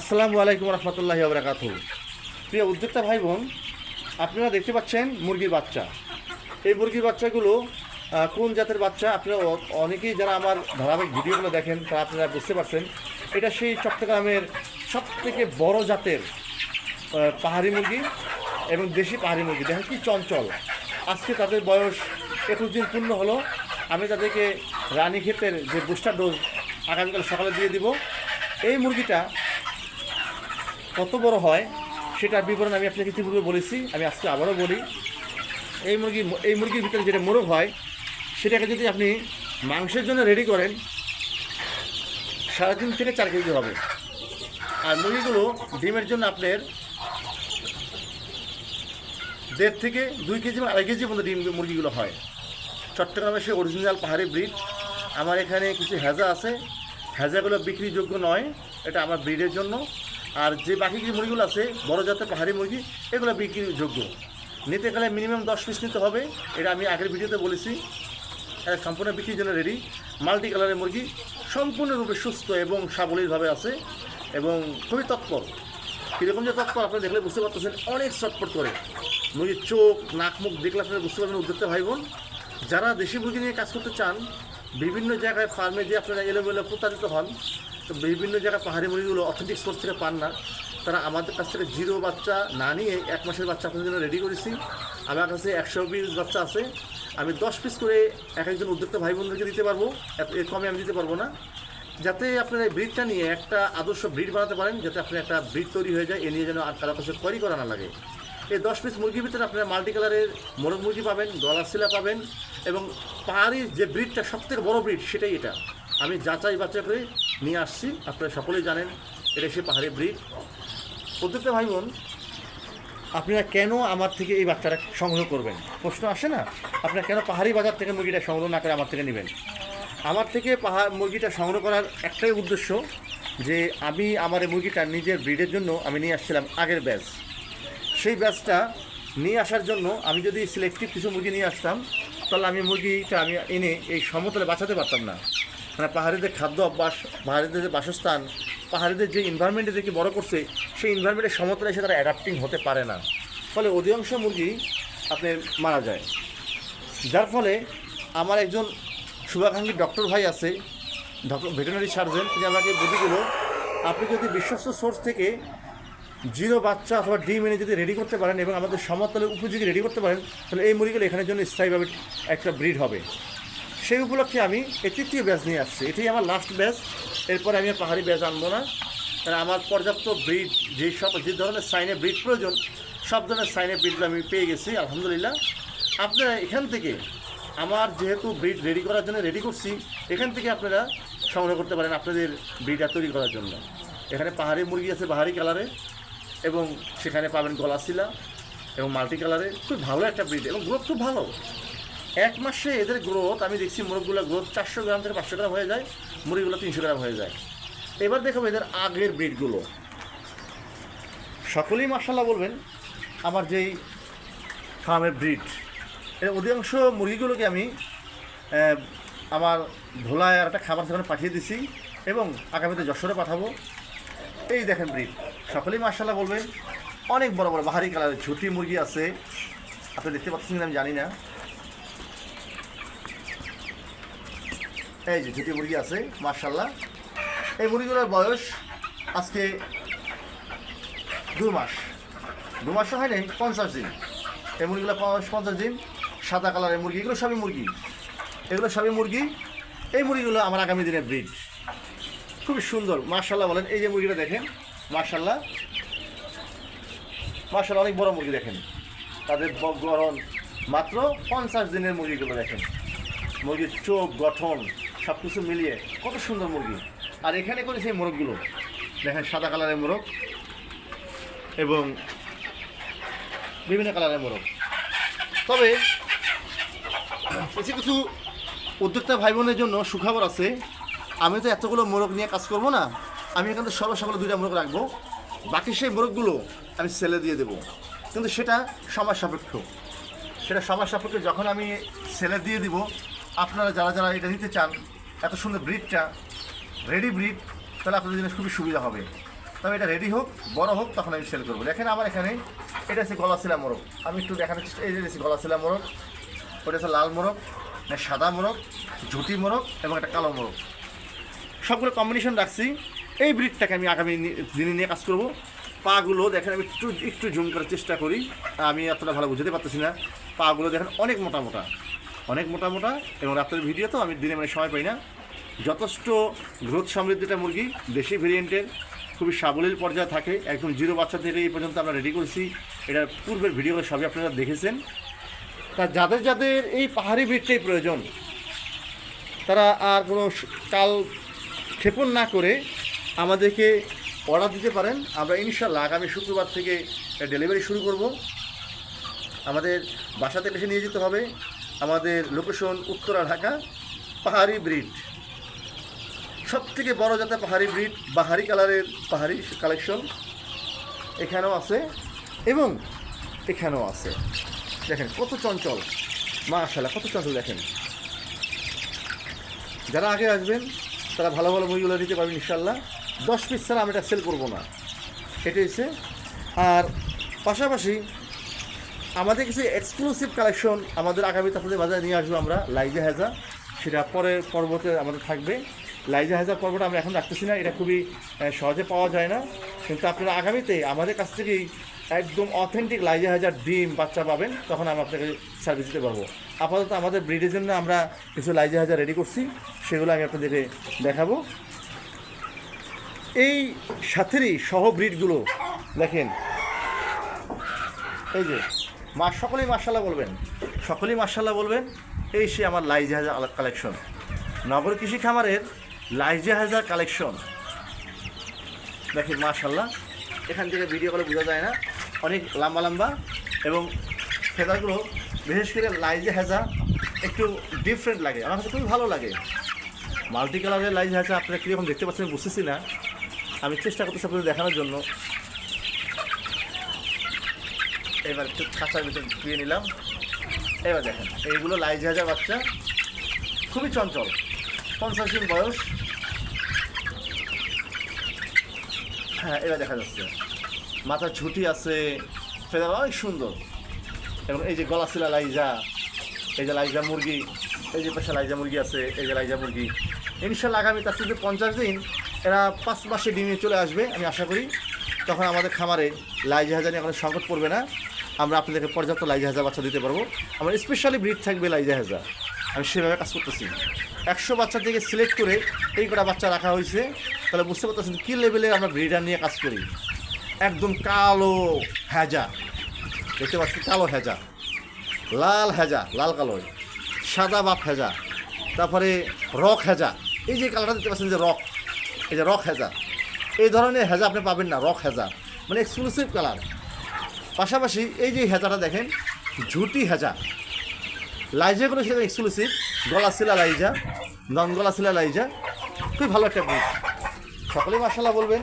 আসসালামু আলাইকুম রহমতুল্লাহ বরাকাতু প্রিয় উদ্যোক্তা ভাই বোন আপনারা দেখতে পাচ্ছেন মুরগির বাচ্চা। এই মুরগির বাচ্চাগুলো কোন জাতের বাচ্চা? আপনারা অনেকেই যারা আমার ধারাবাহিক ভিডিওগুলো দেখেন, তারা আপনারা বুঝতে পারছেন, এটা সেই চট্টগ্রামের সব থেকে বড় জাতের পাহাড়ি মুরগি এবং দেশি পাহাড়ি মুরগি। দেখেন কি চঞ্চল। আজকে তাদের বয়স একুশ দিন পূর্ণ হলো। আমি তাদেরকে রানী ক্ষেতের যে বুস্টার ডোজ আগামীকাল সকালে দিয়ে দিব। এই মুরগিটা কত বড় হয়, সেটার বিবরণ আমি আপনাকে ইতিপূর্বে বলেছি, আমি আজকে আবারও বলি। এই মুরগি, এই মুরগির ভিতরে যেটা মোরগ হয়, সেটাকে যদি আপনি মাংসের জন্য রেডি করেন, সাড়ে তিন থেকে চার কেজি হবে। আর মুরগিগুলো ডিমের জন্য আপনার দেড় থেকে দুই কেজি বা আড়াই কেজি পর্যন্ত ডিম মুরগিগুলো হয়। চট্টগ্রামের সে অরিজিনাল পাহাড়ি ব্রিড আমার এখানে কিছু হ্যাজা আছে। হ্যাজাগুলো বিক্রিযোগ্য নয়, এটা আমার ব্রিডের জন্য। আর যে বাকি যে মুরগিগুলো আছে, বড় জাতের পাহাড়ি মুরগি, এগুলো বিক্রির যোগ্য। নিতে গেলে মিনিমাম দশ পিস নিতে হবে, এটা আমি আগের ভিডিওতে বলেছি। এটা সম্পূর্ণ বিক্রির জন্য রেডি মাল্টি কালারের মুরগি সম্পূর্ণরূপে সুস্থ এবং সাবলীলভাবে আছে এবং খুবই তৎপর। কীরকম যে তৎপর আপনি দেখলে বুঝতে পারতেছেন, অনেক চটপট করে। মুরগির চোখ, নাক, মুখ দেখলে আপনারা বুঝতে পারবেন উদ্যোক্তা ভাই বোন যারা দেশি মুরগি নিয়ে কাজ করতে চান, বিভিন্ন জায়গায় ফার্মে যে আপনারা এলোমেলো প্রতারিত হন তো বিভিন্ন জায়গায় পাহাড়ি মুরগিগুলো অথেন্টিক সোর্স থেকে পান না, তারা আমাদের কাছ থেকে জিরো বাচ্চা না নিয়ে এক মাসের বাচ্চা আপনাদের জন্য রেডি করেছি। আমার কাছে একশো পিস বাচ্চা আছে। আমি দশ পিস করে এক একজন উদ্যোক্তা ভাই বোনদেরকে দিতে পারব। এর কমে আমি দিতে পারব না। যাতে আপনারা এই ব্রিডটা নিয়ে একটা আদর্শ ব্রিড বানাতে পারেন, যাতে আপনার একটা ব্রিড তৈরি হয়ে যায়, এ নিয়ে যেন আর কারও কাছে কোয়ারি করা না লাগে। এই দশ পিস মুরগির ভিতরে আপনারা মাল্টি কালারের মোরগ মুরগি পাবেন, গলার শিলা পাবেন এবং পাহাড়ি যে ব্রিডটা সবথেকে বড় ব্রিড, সেটাই এটা। আমি যাচাই বাচ্চা করে নিয়ে আসছি, আপনারা সকলেই জানেন, এটা সে পাহাড়ি ব্রিড উদ্যোক্তা ভাই বোন, আপনারা কেন আমার থেকে এই বাচ্চাটা সংগ্রহ করবেন? প্রশ্ন আসে না? আপনারা কেন পাহাড়ি বাজার থেকে মুরগিটা সংগ্রহ না করে আমার থেকে নেবেন? আমার থেকে পাহাড়, মুরগিটা সংগ্রহ করার একটাই উদ্দেশ্য যে আমি আমার এই মুরগিটা নিজের ব্রিডের জন্য আমি নিয়ে আসছিলাম আগের ব্যাচ সেই ব্যাচটা নিয়ে আসার জন্য আমি যদি সিলেক্টিভ কিছু মুরগি নিয়ে আসতাম, তাহলে আমি মুরগিটা আমি এনে এই সমতলে বাঁচাতে পারতাম না। মানে পাহাড়িদের খাদ্য অভ্যাস, পাহাড়িদের যে বাসস্থান, পাহাড়িদের যে ইনভারমেন্টে দেখে বড় করছে, সেই ইনভারমেন্টের সমতলে এসে তারা অ্যাডাপ্টিং হতে পারে না। ফলে অধিকাংশ মুরগি আপনার মারা যায়। যার ফলে আমার একজন শুভাকাঙ্ক্ষী ডক্টর ভাই আছে ডক্টর ভেটেনারি সার্জন তিনি আমাকে বুদ্ধি দিল, আপনি যদি বিশ্বস্ত সোর্স থেকে জিরো বাচ্চা অথবা ডিম এনে যদি রেডি করতে পারেন এবং আমাদের সমতলে উপযোগী রেডি করতে পারেন, তাহলে এই মুরগিগুলো এখানের জন্য স্থায়ীভাবে একটা ব্রিড হবে। সেই উপলক্ষে আমি এই তৃতীয় ব্যাচ নিয়ে আসছি। এটাই আমার লাস্ট ব্যাচ। এরপরে আমি পাহাড়ি ব্যাচ আনব না। কারণ আমার পর্যাপ্ত ব্রিড যেই সব যে ধরনের সাইনে ব্রিড প্রয়োজন, সব ধরনের সাইনে ব্রিডগুলো আমি পেয়ে গেছি, আলহামদুলিল্লাহ। আপনারা এখান থেকে আমার যেহেতু ব্রিড রেডি করার জন্য রেডি করছি, এখান থেকে আপনারা সংগ্রহ করতে পারেন আপনাদের ব্রিডটা তৈরি করার জন্য। এখানে পাহাড়ি মুরগি আছে পাহাড়ি কালারে, এবং সেখানে পাবেন গলাশিলা এবং মাল্টি কালারে। খুব ভালো একটা ব্রিড এবং গ্রোথ খুব ভালো। এক মাসে এদের গ্রোথ আমি দেখছি মুরগগুলোর গ্রোথ চারশো গ্রাম থেকে পাঁচশো গ্রাম হয়ে যায়, মুরগিগুলো তিনশো গ্রাম হয়ে যায়। এবার দেখাবো এদের আগের ব্রিডগুলো সকলেই মার্শাল্লাহ বলবেন, আমার যেই ফার্মের ব্রিড এর অধিকাংশ মুরগিগুলোকে আমি আমার ভোলায় আর একটা খাবার সেখানে পাঠিয়ে দিছি এবং আগামীতে যশোরে পাঠাবো। এই দেখেন ব্রিড সকলেই মার্শাল্লাহ বলবেন, অনেক বড় বড় বাহারি কালারের ঝুটি মুরগি আছে। আপনি দেখতে পাচ্ছেন আমি জানি না। এই যে ঝুটি মুরগি আছে মার্শাল্লাহ এই মুরগিগুলোর বয়স আজকে দু মাস। দু মাস হয় নাই, পঞ্চাশ দিন। এই মুরগিগুলো পঞ্চাশ দিন। সাদা কালারের মুরগি, এগুলো সবই মুরগি। এগুলো সবই মুরগি। এই মুরগিগুলো আমার আগামী দিনের ব্রিড। খুবই সুন্দর মার্শাল্লাহ বলেন। এই যে মুরগিটা দেখেন মার্শাল্লাহ মার্শাল্লাহ অনেক বড় মুরগি দেখেন। তাদের গড়ন মাত্র পঞ্চাশ দিনের মুরগিগুলো দেখেন। মুরগির চোখ গঠন সব কিছু মিলিয়ে কত সুন্দর মুরগি। আর এখানে করে সেই মোরগগুলো। দেখেন, সাদা কালারের মোরগ এবং বিভিন্ন কালারের মোরগ। তবে কিছু কিছু উদ্যোক্তা ভাই বোনের জন্য সুখবর আছে, আমি তো এতগুলো মোরগ নিয়ে কাজ করব না, আমি এখান থেকে সর্ব সকালে দুইটা মোরগ রাখব। বাকি সেই মোরগগুলো আমি সেলে দিয়ে দেবো। কিন্তু সেটা সময় সাপেক্ষ। সেটা সময় সাপেক্ষ যখন আমি সেলে দিয়ে দিব, আপনারা যারা যারা এটা নিতে চান এত সুন্দর ব্রিডটা রেডি ব্রিড তাহলে আপনাদের জন্য খুবই সুবিধা হবে। তবে এটা রেডি হোক, বড় হোক, তখন আমি সেল করব। দেখেন আমার এখানে, এটা হচ্ছে গলাশিলা মোরগ। আমি একটু দেখানোর চেষ্টা এই যে হচ্ছে গলাশিলা মোরগ, ওটা হচ্ছে লাল মোরগ সাদা মোরগ, ঝুটি মোরগ এবং একটা কালো মোরগ। সবগুলো কম্বিনেশন রাখছি। এই ব্রিডটাকে আমি আগামী দিনে নিয়ে কাজ করব। পাগুলো দেখেন, আমি একটু একটু জুম করার চেষ্টা করি। আমি এতটা ভালো বুঝতে পারতেছি না। পাগুলো দেখেন অনেক মোটা মোটা। অনেক মোটা মোটা এবং রাত্রের ভিডিও তো আমি দিনে মানে সময় পাই না। যথেষ্ট গ্রোথ সমৃদ্ধিটা মুরগি, দেশি ভেরিয়েন্টের খুবই সাবলীল পর্যায়ে থাকে। একদম জিরো বাচ্চা থেকে এই পর্যন্ত আমরা রেডি করছি। এটার পূর্বের ভিডিওগুলো সবই আপনারা দেখেছেন। তা যাদের যাদের এই পাহাড়ি ব্রিডটাই প্রয়োজন, তারা আর কোনো কাল ক্ষেপণ না করে আমাদেরকে অর্ডার দিতে পারেন। আমরা ইনশাল্লাহ আগামী শুক্রবার থেকে ডেলিভারি শুরু করব। আমাদের বাসাতে এসে নিয়ে যেতে হবে। আমাদের লোকেশন উত্তরা, ঢাকা, পাহাড়ি ব্রিড সব থেকে বড় যাতে পাহাড়ি ব্রিড বাহারি কালারের পাহাড়ি কালেকশন এখানেও আছে এবং এখানেও আছে। দেখেন কত চঞ্চল মাশাল্লাহ কত চঞ্চল দেখেন। যারা আগে আসবেন, তারা ভালো ভালো বইগুলো নিতে পারবেন ইনশাল্লাহ দশ পিস ছাড়া আমি এটা সেল করব না। এটা আর পাশাপাশি আমাদের কিছু এক্সক্লুসিভ কালেকশন আমাদের আগামীতে আপনাদের বাজারে নিয়ে আসব আমরা, লাইজা হেজা। সেটা পরের পর্বতে আমাদের থাকবে। লাইজা হেজা পর্বটা আমরা এখন রাখতেছি না, এটা খুবই সহজে পাওয়া যায় না। কিন্তু আপনারা আগামীতে আমাদের কাছ থেকেই একদম অথেন্টিক লাইজা হাজার ডিম বাচ্চা পাবেন, তখন আমরা আপনাকে সার্ভিস দিতে পারব। আপাতত আমাদের ব্রিডের জন্য আমরা কিছু লাইজা হাজার রেডি করছি, সেগুলো আমি আপনাদেরকে দেখাবো। এই সাথেরই সহ ব্রিডগুলো দেখেন। এই যে মা, সকলেই মার্শাল্লাহ বলবেন। সকলেই মার্শাল্লাহ বলবেন, এই সে আমার লাই জাহাজা কালেকশন নগর কৃষি খামারের লাই জাহাজার কালেকশন দেখেন মার্শাল্লাহ এখান থেকে ভিডিও করে বোঝা যায় না। অনেক লম্বা লম্বা এবং ফেদারগুলো বিশেষ করে লাই জাহাজা একটু ডিফারেন্ট লাগে। আমার কাছে খুবই ভালো লাগে। মাল্টি কালারের লাই জাহাজা আপনারা কীরকম দেখতে পাচ্ছেন বুঝতেছি না। আমি চেষ্টা করতেছি আপনাদের দেখানোর জন্য। এবার একটু খাঁচার ভিতরে ধুয়ে নিলাম। এবার দেখেন, এইগুলো লাই জাহাজের বাচ্চা, খুবই চঞ্চল, পঞ্চাশ দিন বয়স। হ্যাঁ এবার দেখা যাচ্ছে, মাথার ঝুঁটি আছে, ফেদার অনেক সুন্দর। এবং এই যে গলা গলাশিলা লাইজা এই যে লাইজা মুরগি, এই যে পাশে লাইজা মুরগি আছে, এই যে লাইজা মুরগি। ইনশাল্লাহ আগামী তার শুধু পঞ্চাশ দিন এরা পাঁচ মাসে ডিমে চলে আসবে, আমি আশা করি। তখন আমাদের খামারে লাই জাহাজা নিয়ে আমাদের সংকট পড়বে না। আমরা আপনাদেরকে পর্যাপ্ত লাই জাহাজা বাচ্চা দিতে পারব। আমার স্পেশালি ব্রিড থাকবে লাই জাহাজা আমি সেভাবে কাজ করতেছি। একশো বাচ্চা থেকে সিলেক্ট করে এই কটা বাচ্চা রাখা হয়েছে। তাহলে বুঝতে পারতেছেন কী লেভেলে আমরা ব্রিডার নিয়ে কাজ করি। একদম কালো হ্যাজা দেখতে পাচ্ছি কালো হেজা। লাল হেজা, লাল কালো। সাদা বাপ হেজা। তারপরে রক হেজা। এই যে কালারটা দেখতে পাচ্ছেন যে রক। এই যে রক হেজা। এই ধরনের হেজা আপনি পাবেন না, রক হেজা। মানে এক্সক্লুসিভ কালার পাশাপাশি এই যে হেজাটা দেখেন, ঝুটি হেজা লাইজাগুলো সেরকম এক্সক্লুসিভ গলা শিলা লাইজা নন গলা শিলা লাইজা, খুবই ভালো একটা ব্রিড সকলেই মাসাল্লাহ বলবেন।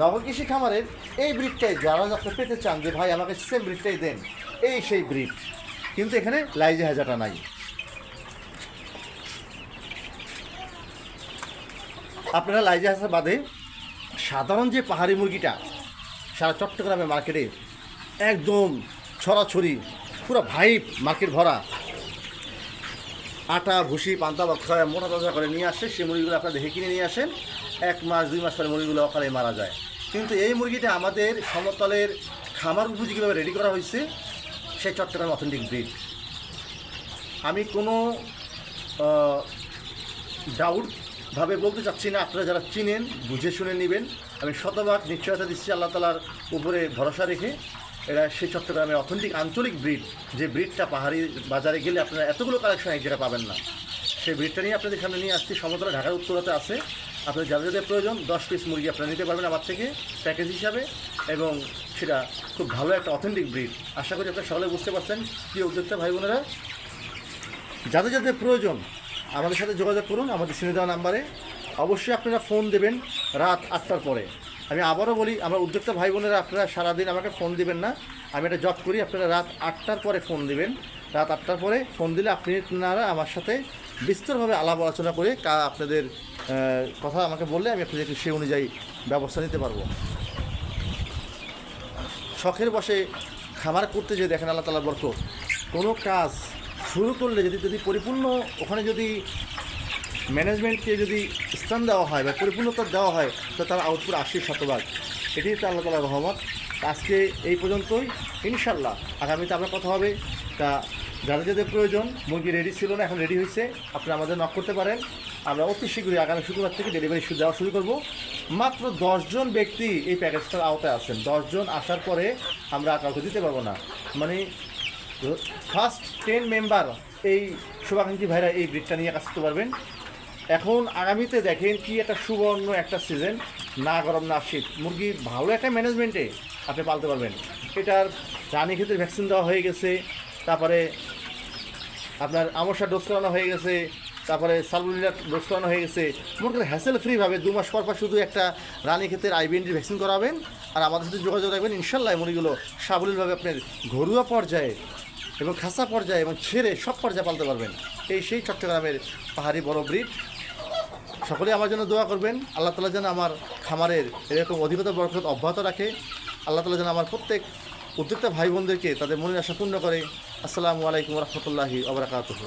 নবকৃষি খামারের এই ব্রিডটাই যারা আপনি পেতে চান যে, ভাই, আমাকে সেম ব্রিডটাই দেন। এই সেই ব্রিড কিন্তু এখানে লাইজা হেজাটা নাই। আপনারা লাইজা হাসা বাদে সাধারণ যে পাহাড়ি মুরগিটা সারা চট্টগ্রামে মার্কেটে একদম ছড়াছড়ি, পুরো ভাইব মার্কেট ভরা। আটা, ভুসি, পান্তা বক্ষায় মোটা তাজা করে নিয়ে আসে, সেই মুরগিগুলো আপনারা দেখে কিনে নিয়ে আসেন। এক মাস, দুই মাস পরে মুরগিগুলো অকালে মারা যায়। কিন্তু এই মুরগিটা আমাদের সমতলের খামার উপযোগীভাবে রেডি করা হয়েছে সেই চট্টগ্রাম অথেন্টিক ব্রিড আমি কোনো ডাউটভাবে বলতে চাচ্ছি না, আপনারা যারা চিনেন, বুঝে শুনে নেবেন। আমি শতভাগ নিশ্চয়তা দিচ্ছি আল্লাহ তালার উপরে ভরসা রেখে। এরা সেই চট্টগ্রামের অথেন্টিক আঞ্চলিক ব্রিড যে ব্রিডটা পাহাড়ি বাজারে গেলে আপনারা এতগুলো কালেকশন এক জায়গায় পাবেন না। সেই ব্রিডটা নিয়ে আপনাদের সামনে নিয়ে আসছি। সমতলে ঢাকার উত্তরাতে আছে। আপনাদের যাদের যাদের প্রয়োজন, দশ পিস মুরগি আপনারা নিতে পারবেন আমার থেকে প্যাকেজ হিসাবে এবং সেটা খুব ভালো একটা অথেন্টিক ব্রিড আশা করি আপনারা সকলে বুঝতে পারছেন। কি উদ্যোক্তা ভাই বোনেরা যাদের যাদের প্রয়োজন আমাদের সাথে যোগাযোগ করুন। আমাদের সিনে দেওয়া নাম্বারে অবশ্যই আপনারা ফোন দেবেন রাত আটটার পরে। আমি আবারও বলি, আমার উদ্যোক্তা ভাই বোনেরা আপনারা সারাদিন আমাকে ফোন দিবেন না। আমি একটা জব করি, আপনারা রাত আটটার পরে ফোন দিবেন। রাত আটটার পরে ফোন দিলে আপনি আপনারা আমার সাথে বিস্তরভাবে আলাপ আলোচনা করে আপনাদের কথা আমাকে বললে আমি আপনাদেরকে সে অনুযায়ী ব্যবস্থা নিতে পারব। শখের বসে খামার করতে যে দেখেন আল্লাহ তালা বরকত। কোনো কাজ শুরু করলে যদি যদি পরিপূর্ণ ওখানে যদি ম্যানেজমেন্টকে যদি স্থান দেওয়া হয় বা পরিপূর্ণতা দেওয়া হয়, তো তার আউটপুট আশি শতভাগ। এটি তো আল্লাহ তালা রহমত। আজকে এই পর্যন্তই। ইনশাল্লাহ আগামীতে আপনার কথা হবে। তা যাদের যাদের প্রয়োজন, মুরগি রেডি ছিল না, এখন রেডি হয়েছে। আপনি আমাদের নক করতে পারেন। আমরা অতি শীঘ্রই আগামী শুক্রবার থেকে ডেলিভারি দেওয়া শুরু করব। মাত্র দশজন ব্যক্তি এই প্যাকেজটার আওতায় আছেন। দশজন আসার পরে আমরা কাউকে দিতে পারব না। মানে ফার্স্ট টেন মেম্বার এই শুভাকাঙ্ক্ষী ভাইরা এই ব্রিডটা নিয়ে কাজ করতে পারবেন। এখন আগামীতে দেখেন কি একটা সুবর্ণ একটা সিজন না গরম, না শীত। মুরগি ভালো একটা ম্যানেজমেন্টে আপনি পালতে পারবেন। এটার রানী ক্ষেত্রে ভ্যাকসিন দেওয়া হয়ে গেছে, তারপরে আপনার আমসা ডোজ করানো হয়ে গেছে, তারপরে সালমুলিনা ডোজ করানো হয়ে গেছে। মোটামুটি হ্যাসেল ফ্রিভাবে দু মাস পর পর শুধু একটা রানী ক্ষেত্রের আইবিএনডি ভ্যাকসিন করাবেন, আর আমাদের সাথে যোগাযোগ রাখবেন। ইনশাল্লাহ মুরগিগুলো সাবলীলভাবে আপনার ঘরোয়া পর্যায়ে এবং খাসা পর্যায়ে এবং ছেড়ে সব পর্যায়ে পালতে পারবেন। এই সেই চট্টগ্রামের পাহাড়ি বড় ব্রিড সকলে আমার জন্য দোয়া করবেন। আল্লাহ তালা যেন আমার খামারের এরকম অধিকতা বরকত অব্যাহত রাখে। আল্লাহ তালা যেন আমার প্রত্যেক উদ্যোক্তা ভাই বোনদেরকে তাদের মনের আশা পূর্ণ করে। আসসালামু আলাইকুম রহমতুল্লাহি আবরাকাতুহ